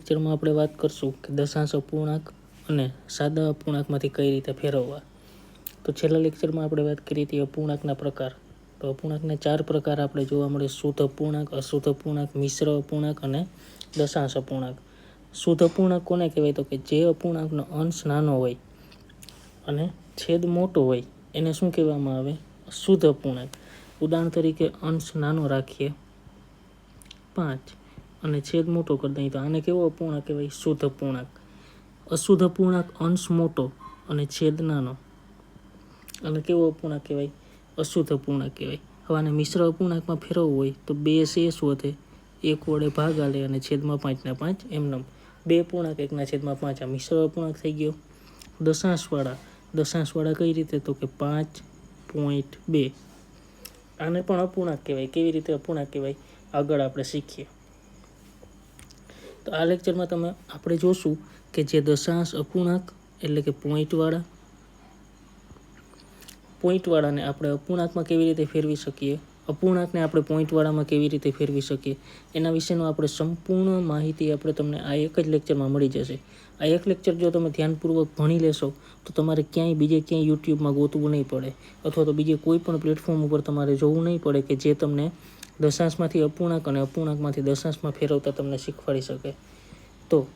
લેક્ચરમાં આપણે વાત કરશું કે દશાંશ અપૂર્ણાંક અને સાદા અપૂર્ણાંકમાંથી કઈ રીતે ફેરવવા. તો છેલ્લા લેક્ચરમાં આપણે વાત કરી હતી અપૂર્ણાંકના પ્રકાર. તો અપૂર્ણાંકના ચાર પ્રકાર આપણે જોવા મળે. શુદ્ધ અપૂર્ણાંક, અશુદ્ધ અપૂર્ણાંક, મિશ્ર અપૂર્ણાંક અને દશાંશ અપૂર્ણાંક. શુદ્ધ અપૂર્ણાંક કોને કહેવાય? તો કે જે અપૂર્ણાંકનો અંશ નાનો હોય અને છેદ મોટો હોય, એને શું કહેવામાં આવે? શુદ્ધ અપૂર્ણાંક. ઉદાહરણ તરીકે અંશ નાનો રાખીએ. પાંચ. અને છેદ મોટો કરી દઈએ તો આને કેવો અપૂર્ણાંક કહેવાય? શુદ્ધ અપૂર્ણાંક. અશુદ્ધ અપૂર્ણાંક અંશ મોટો અને છેદ નાનો. અને કેવો અપૂર્ણાંક કહેવાય? અશુદ્ધ અપૂર્ણાંક કહેવાય. હવે આને મિશ્ર અપૂર્ણાંકમાં ફેરવવું હોય તો બે શેષ વધે. એક વડે ભાગ આલે અને છેદમાં પાંચના પાંચ એમનેમ. બે પૂર્ણાંક એકના છેદમાં પાંચ. આ મિશ્ર અપૂર્ણાંક થઈ ગયો. દશાંશવાળા. દશાંશવાળા કઈ રીતે? તો કે પાંચ પોઈન્ટ બે. આને પણ અપૂર્ણાંક કહેવાય. કેવી રીતે અપૂર્ણાંક કહેવાય? આગળ આપણે શીખીએ. તો આ લેક્ચરમાં તમે, આપણે જોશું કે જે દશાંશ અપૂર્ણાંક, એટલે કે પોઈન્ટવાળા પોઈન્ટવાળાને આપણે અપૂર્ણાંકમાં કેવી રીતે ફેરવી શકીએ, અપૂર્ણાંકને આપણે પોઈન્ટવાળામાં કેવી રીતે ફેરવી શકીએ, એના વિશેનો આપણે સંપૂર્ણ માહિતી આપણે તમને આ એક જ લેક્ચરમાં મળી જશે. આ એક લેક્ચર જો તમે ધ્યાનપૂર્વક ભણી લેશો, તો તમારે ક્યાંય બીજે ક્યાંય યુટ્યુબમાં ગોતવું નહીં પડે. અથવા તો બીજે કોઈ પણ પ્લેટફોર્મ ઉપર તમારે જોવું નહીં પડે કે જે તમને દશાંશમાંથી અપૂર્ણાંક અને અપૂર્ણાંકમાંથી દશાંશમાં ફેરવતા તમને શીખવાડી શકે. તો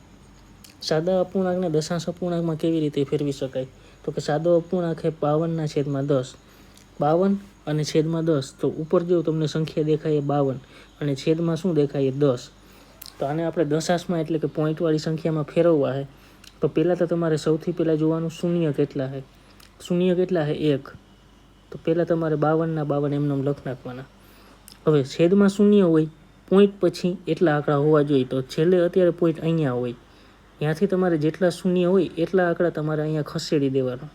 સાદા અપૂર્ણાંકને દશાંશ અપૂર્ણાંકમાં કેવી રીતે ફેરવી શકાય? તો કે સાદો અપૂર્ણાંક એ બાવનના છેદમાં દસ. બાવન અને છેદમાં દસ, તો ઉપર જો તમને સંખ્યા દેખાય એ બાવન અને છેદમાં શું દેખાય એ દસ. તો આને આપણે દશાંશમાં એટલે કે પોઈન્ટવાળી સંખ્યામાં ફેરવવા છે તો પહેલાં તો તમારે સૌથી પહેલાં જોવાનું શૂન્ય કેટલા છે શૂન્ય કેટલા છે એક. તો પહેલાં તમારે બાવનના બાવન એમને લખ નાખવાના. હવે છેદમાં શૂન્ય હોય, પોઈન્ટ પછી એટલા આંકડા હોવા જોઈએ. તો છેલ્લે અત્યારે પોઈન્ટ અહીંયા હોય. ત્યાંથી તમારે જેટલા શૂન્ય હોય, એટલા આંકડા તમારે અહીંયા ખસેડી દેવાના.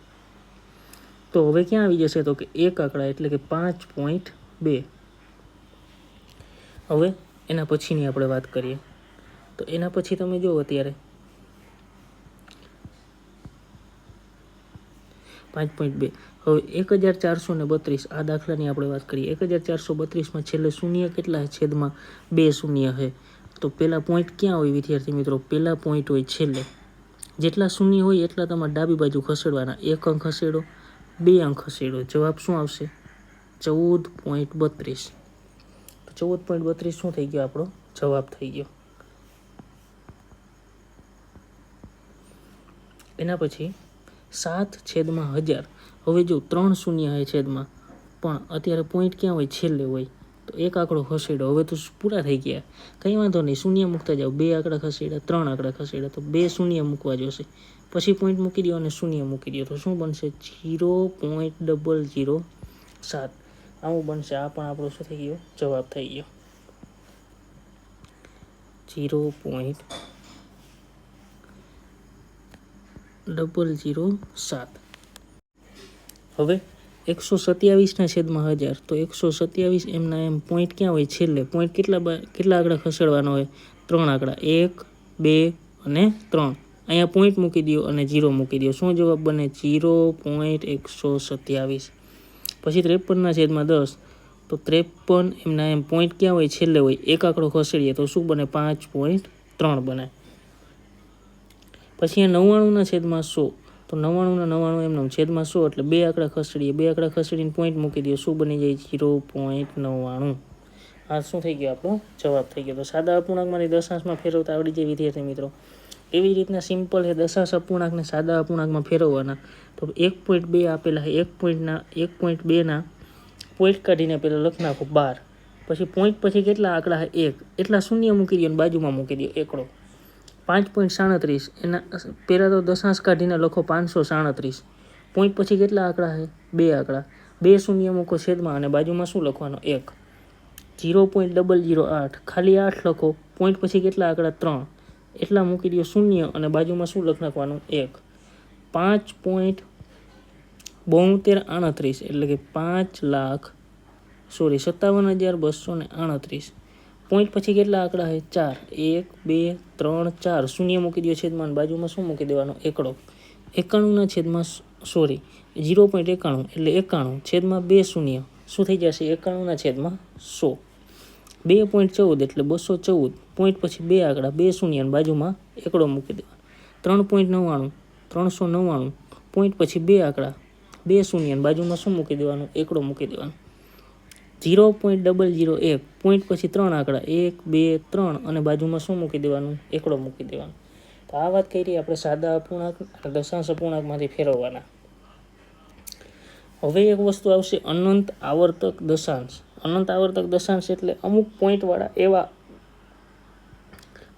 તો હવે ક્યાં આવી જશે? તો કે એક આંકડા એટલે કે પાંચ પોઈન્ટ બે. હવે એના પછીની આપણે વાત કરીએ. તો એના પછી તમે જુઓ અત્યારે. પાંચ પોઈન્ટ બે. હવે એક હજાર ચારસો ને બત્રીસ, આ દાખલાની આપણે વાત કરીએ. એક હજાર ચારસો બત્રીસમાં છેલ્લે શૂન્ય કેટલા છેદમાં બે શૂન્ય છે? તો પહેલાં પોઈન્ટ ક્યાં હોય વિદ્યાર્થી મિત્રો? પહેલાં પોઈન્ટ હોય છેલ્લે. જેટલા શૂન્ય હોય એટલા તમારે ડાબી બાજુ ખસેડવાના. એક અંક ખસેડો, બે અંક ખસેડો. જવાબ શું આવશે? ચૌદ પોઈન્ટ બત્રીસ. તો ચૌદ પોઈન્ટ બત્રીસ શું થઈ ગયો આપણો? જવાબ થઈ ગયો. એના પછી સાત છેદમાં હજાર. હવે જો ત્રણ શૂન્ય હોય છેદમાં, પણ અત્યારે પોઈન્ટ ક્યાં હોય? છેલ્લે હોય. તો એક આંકડો ખસેડો. હવે તો પૂરા થઈ ગયા. કંઈ વાંધો નહીં. શૂન્ય મૂકતા જાઓ. બે આંકડા ખસેડ્યા, ત્રણ આંકડા ખસેડ્યા. તો બે શૂન્ય મૂકવા જોશે. પછી પોઈન્ટ મૂકી દો અને શૂન્ય મૂકી દો. તો શું બનશે? જીરો પોઈન્ટ ડબલ જીરો સાત. આવું બનશે. આ પણ આપણો શું થઈ ગયો? જવાબ થઈ ગયો. જીરો પોઈન્ટ ડબલ જીરો સાત હવે એકસો સત્યાવીસના છેદમાં હજાર, તો એકસો સત્યાવીસ એમના એમ પોઈન્ટ ક્યાં હોય? છેલ્લે પોઈન્ટ કેટલા કેટલા આંકડા ખસેડવાનો હોય? ત્રણ આંકડા. એક, બે અને ત્રણ. અહીંયા પોઈન્ટ મૂકી દો અને જીરો મૂકી દો શું જવાબ બને? જીરો પોઈન્ટ એકસો સત્યાવીસ. પછી ત્રેપનના છેદમાં દસ, તો ત્રેપન એમના એમ પોઈન્ટ ક્યાં હોય? છેલ્લે હોય. એક આંકડો ખસેડીએ તો શું બને? પાંચ પોઈન્ટ ત્રણ બને. પછી અહીંયા નવ્વાણુંના છેદમાં સો. તો નવ્વાણુંના નવ્વાણું એમનો છેદમાં સો એટલે બે આંકડા ખસડીએ. બે આંકડા ખસડીને પોઈન્ટ મૂકી દઈએ. શું બની જાય? જીરો પોઈન્ટ નવ્વાણું. આ શું થઈ ગયો આપણો? જવાબ થઈ ગયો. તો સાદા અપૂર્ણાંકમાંથી દશાંશમાં ફેરવતા આવડી જાય વિદ્યાર્થી મિત્રો. એવી રીતના સિમ્પલ છે. દશાંશ અપૂર્ણાંકને સાદા અપૂર્ણાંકમાં ફેરવવાના. તો એક પોઈન્ટ બે આપેલા છે. એક પોઈન્ટના એક પોઈન્ટ બેના પોઈન્ટ કાઢીને પહેલાં લખી નાખો બાર. પછી પોઈન્ટ પછી કેટલા આંકડા એક. એટલા શૂન્ય મૂકી દો અને બાજુમાં મૂકી દો એકડો. પાંચ પોઈન્ટ સાડત્રીસ. એના પહેલાં તો દશાંશ કાઢીને લખો પાંચસો સાડત્રીસ. પોઈન્ટ પછી કેટલા આંકડા છે? બે આંકડા. બે શૂન્ય મૂકો છેદમાં અને બાજુમાં શું લખવાનો? એક. જીરો પોઈન્ટ ડબલ જીરો આઠ. ખાલી આઠ લખો. પોઈન્ટ પછી કેટલા આંકડા? ત્રણ. એટલા મૂકી દો શૂન્ય અને બાજુમાં શું લખ નાખવાનું? એક. પાંચ પોઈન્ટ બોતેર આડત્રીસ. એટલે કે પાંચ લાખ, સોરી, સત્તાવન હજાર બસો ને આડત્રીસ. પોઈન્ટ પછી કેટલા આંકડા છે? ચાર. એક, બે, ત્રણ, ચાર. શૂન્ય મૂકી દો છેદમાં બાજુમાં શું મૂકી દેવાનો? એકડો. એકાણુંના છેદમાં સોરી જીરો પોઈન્ટ એકાણું એટલે એકાણું. છેદમાં બે શૂન્ય. શું થઈ જશે? એકાણુંના છેદમાં સો. બે પોઈન્ટ ચૌદ એટલે બસો ચૌદ. પોઈન્ટ પછી બે આંકડા, બે શૂન્ય અને બાજુમાં એકડો મૂકી દેવાનો. ત્રણ પોઈન્ટ નવ્વાણું, ત્રણસો નવ્વાણું. પોઈન્ટ પછી બે આંકડા, બે શૂન્ય બાજુમાં શું મૂકી દેવાનું? એકડો મૂકી દેવાનો. ઝીરો પોઈન્ટ ડબલ જીરો એક પોઈન્ટ પછી ત્રણ આંકડા. એક, બે, ત્રણ અને બાજુમાં શું મૂકી દેવાનું? એકડો મૂકી દેવાનો. તો આ વાત કરી આપણે સાદા અપૂર્ણાંક દશાંશ અપૂર્ણાંકમાંથી ફેરવવાના. હવે એક વસ્તુ આવશે અનંત આવર્તક દશાંશ. અનંત આવર્તક દશાંશ એટલે અમુક પોઈન્ટવાળા એવા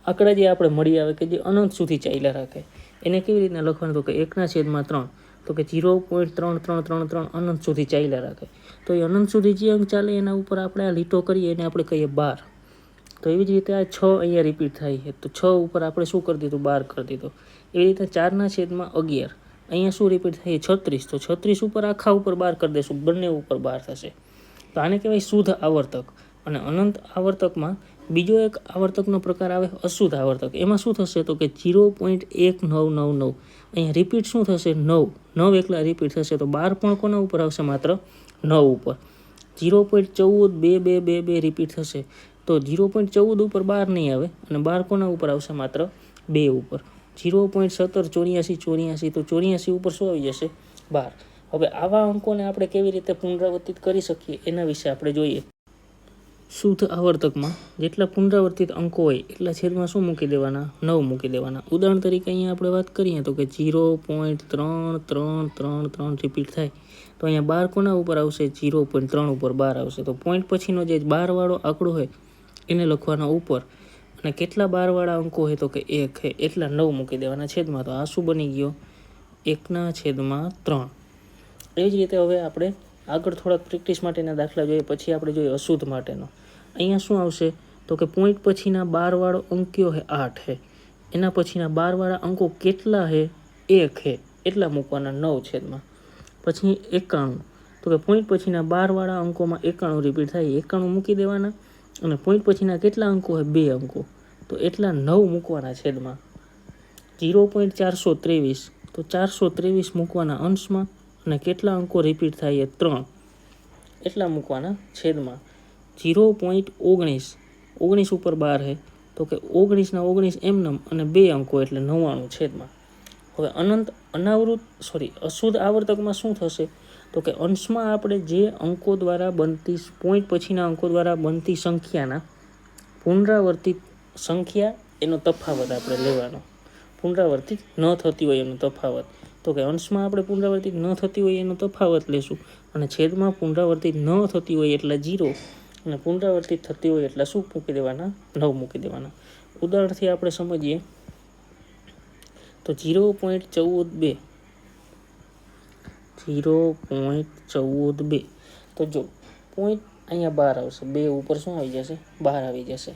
આંકડા જે આપણે મળી આવે કે જે અનંત સુધી ચાલ્યા રાખે. એને કેવી રીતના લખવાનું? તો કે એકના છેદમાં ત્રણ. તો કે ઝીરો પોઈન્ટ ત્રણ ત્રણ ત્રણ ત્રણ અનંત સુધી ચાલ્યા રાખે. તો એ અનંત સુધી જે અંક ચાલે એના ઉપર આપણે આ લીટો કરીએ એને આપણે કહીએ બાર. તો એવી જ રીતે આ છ અહીંયા રિપીટ થાય છે. તો છ ઉપર આપણે શું કરી દીધું? બાર કરી દીધું. એવી રીતે ચારના છેદમાં અગિયાર. અહીંયા શું રિપીટ થાય? છત્રીસ. તો છત્રીસ ઉપર આખા ઉપર બાર કરી દઈશું બંને ઉપર બાર થશે. તો આને કહેવાય શુદ્ધ આવર્તક. અને અનંત આવર્તકમાં બીજો એક આવર્તકનો પ્રકાર આવે અશુદ્ધ આવર્તક. એમાં શું થશે તો કે જીરો પોઈન્ટ એક નવ નવ નવ. અહીંયા રિપીટ શું થશે? નવ. નવ એકલા રિપીટ થશે તો બાર પણ કોના ઉપર આવશે? માત્ર નવ ઉપર. જીરો પોઈન્ટ ચૌદ બે બે બે બે રિપીટ થશે. તો જીરો પોઈન્ટ ચૌદ ઉપર બાર નહીં આવે અને બાર કોના ઉપર આવશે? માત્ર બે ઉપર. જીરો પોઈન્ટ સત્તર ચોર્યાસી ચોર્યાસી તો ચોર્યાસી ઉપર શું આવી જશે? બાર. હવે આવા અંકોને આપણે કેવી રીતે પુનરાવર્તિત કરી શકીએ? એના વિશે આપણે જોઈએ. શુદ્ધ આવર્તકમાં જેટલા પુનરાવર્તિત અંકો હોય, એટલા છેદમાં શું મૂકી દેવાના? નવ મૂકી દેવાના. ઉદાહરણ તરીકે અહીંયા આપણે વાત કરીએ તો કે જીરો પોઈન્ટ ત્રણ ત્રણ ત્રણ ત્રણ રિપીટ થાય. તો અહીંયા બાર કોના ઉપર આવશે? જીરો પોઈન્ટ ત્રણ ઉપર બાર આવશે. તો પોઈન્ટ પછીનો જે બારવાળો આંકડો હોય, એને લખવાનો ઉપર. અને કેટલા બારવાળા અંકો હોય તો કે એક હે, એટલા નવ મૂકી દેવાના છેદમાં. તો આ શું બની ગયો? એકના છેદમાં ત્રણ. એ જ રીતે હવે આપણે આગળ થોડાક પ્રેક્ટિસ માટેના દાખલા જોઈએ, પછી આપણે જોઈએ અશુદ્ધ માટેનો. અહીંયા શું આવશે? તો કે પોઈન્ટ પછીના બારવાળો અંક્યો હે આઠ છે એના પછીના બારવાળા અંકો કેટલા છે એક છે એટલા મૂકવાના નવ છેદમાં. પછી એકાણું. તો કે પોઈન્ટ પછીના બારવાળા અંકોમાં એકાણું રિપીટ થાય એકાણું મૂકી દેવાના. અને પોઈન્ટ પછીના કેટલા અંકો હોય બે અંકો. તો એટલા નવ મૂકવાના છેદમાં. ઝીરો પોઈન્ટ ચારસો ત્રેવીસ. તો ચારસો ત્રેવીસ મૂકવાના અંશમાં અને કેટલા અંકો રિપીટ થાય એ ત્રણ. એટલા મૂકવાના છેદમાં. જીરો પોઈન્ટ ઓગણીસ. ઓગણીસ ઉપર બાર છે તો કે ઓગણીસના ઓગણીસ એમનમ અને બે અંકો એટલે નવ્વાણું છેદમાં. હવે અનંત અનાવૃત સોરી અશુદ્ધ આવર્તકમાં શું થશે? તો કે અંશમાં આપણે જે અંકો દ્વારા બનતી પોઈન્ટ પછીના અંકો દ્વારા બનતી સંખ્યાના પુનરાવર્તિત સંખ્યા એનો તફાવત આપણે લેવાનો. પુનરાવર્તિત ન થતી હોય એનો તફાવત. તો કે અંશમાં આપણે પુનરાવર્તિત ન થતી હોય એનો તફાવત લેશું. અને છેદમાં પુનરાવર્તિત ન થતી હોય એટલા જીરો. અને પુનરાવર્તિત થતી હોય એટલા શું મૂકી દેવાના? નવ મૂકી દેવાના. ઉદાહરણથી આપણે સમજીએ તો જીરો પોઈન્ટ ચૌદ બે. જીરો પોઈન્ટ ચૌદ બે. તો જો, પોઈન્ટ અહીંયા બાર આવશે. બે ઉપર શું આવી જશે? બહાર આવી જશે.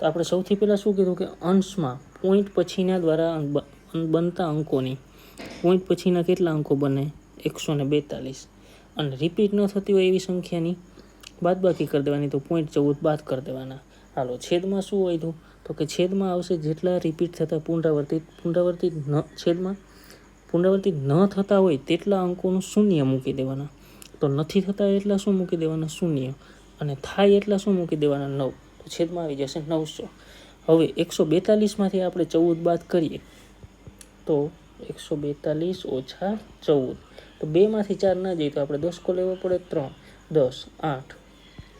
તો આપણે સૌથી પહેલાં શું કીધું કે અંશમાં પોઈન્ટ પછીના દ્વારા બનતા અંકોની પોઈન્ટ પછીના કેટલા અંકો બને? એકસો ને બેતાલીસ. અને રિપીટ ન થતી હોય એવી સંખ્યાની? બાદબાકી કરી દેવાની તો પોઈન્ટ ચૌદ બાદ કરી દેવાના. હાલો, છેદમાં શું હોય તો? તો કે છેદમાં આવશે જેટલા રિપીટ થતા પુનરાવર્તિત પુનરાવર્તિત ન, છેદમાં? પુનરાવર્તિત ન થતા હોય તેટલા અંકોનું શૂન્ય મૂકી દેવાના. તો નથી થતા એટલા શું મૂકી દેવાના? શૂન્ય. અને થાય એટલા શું મૂકી દેવાના? નવ. તો છેદમાં આવી જશે નવસો. હવે એકસો બેતાલીસમાંથી આપણે ચૌદ બાદ કરીએ. તો એકસો બેતાલીસ ઓછા ચૌદ. તો બેમાંથી ચાર ના જઈએ તો આપણે દસકો લેવો પડે ત્રણ. દસ, આઠ,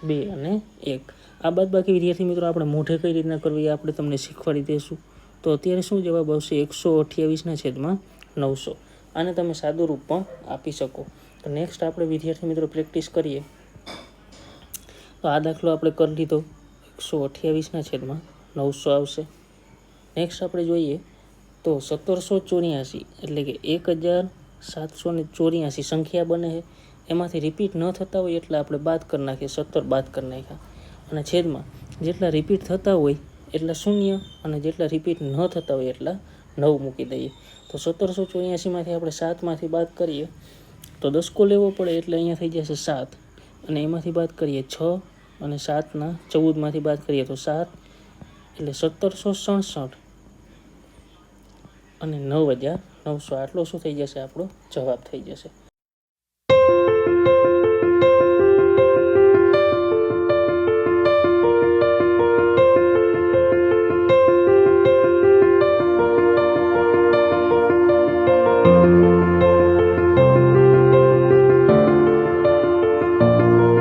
બે અને એક. આ બાદ બાકી વિદ્યાર્થી મિત્રો આપણે મોઢે કઈ રીતના કરવી આપણે તમને શીખવાડી દઈશું તો અત્યારે શું જવાબ આવશે? એકસો અઠ્યાવીસના છેદમાં નવસો. આને તમે સાદું રૂપ પણ આપી શકો. તો નેક્સ્ટ આપણે વિદ્યાર્થી મિત્રો પ્રેક્ટિસ કરીએ. તો આ દાખલો આપણે કરી લીધો. એકસો અઠ્યાવીસના છેદમાં નવસો આવશે. નેક્સ્ટ આપણે જોઈએ તો સત્તરસો ચોર્યાસી, એટલે કે એક હજાર સાતસો ને ચોર્યાસી સંખ્યા બને છે. એમાંથી રિપીટ ન થતા હોય એટલે આપણે બાદ કરી નાખીએ, સત્તર બાદ કરી નાખ્યા. અને છેદમાં, જેટલા રિપીટ થતા હોય એટલા શૂન્ય અને જેટલા રિપીટ ન થતા હોય એટલા નવ મૂકી દઈએ. તો સત્તરસો ચોર્યાસીમાંથી આપણે સાતમાંથી બાદ કરીએ, તો દસકો લેવો પડે એટલે અહીંયા થઈ જશે સાત. અને એમાંથી બાદ કરીએ છ અને સાતના ચૌદમાંથી બાદ કરીએ તો સાત, એટલે સત્તરસો સડસઠ. અને નવ હજાર નવસો આટલો શું થઈ જશે આપણો? જવાબ થઈ જશે.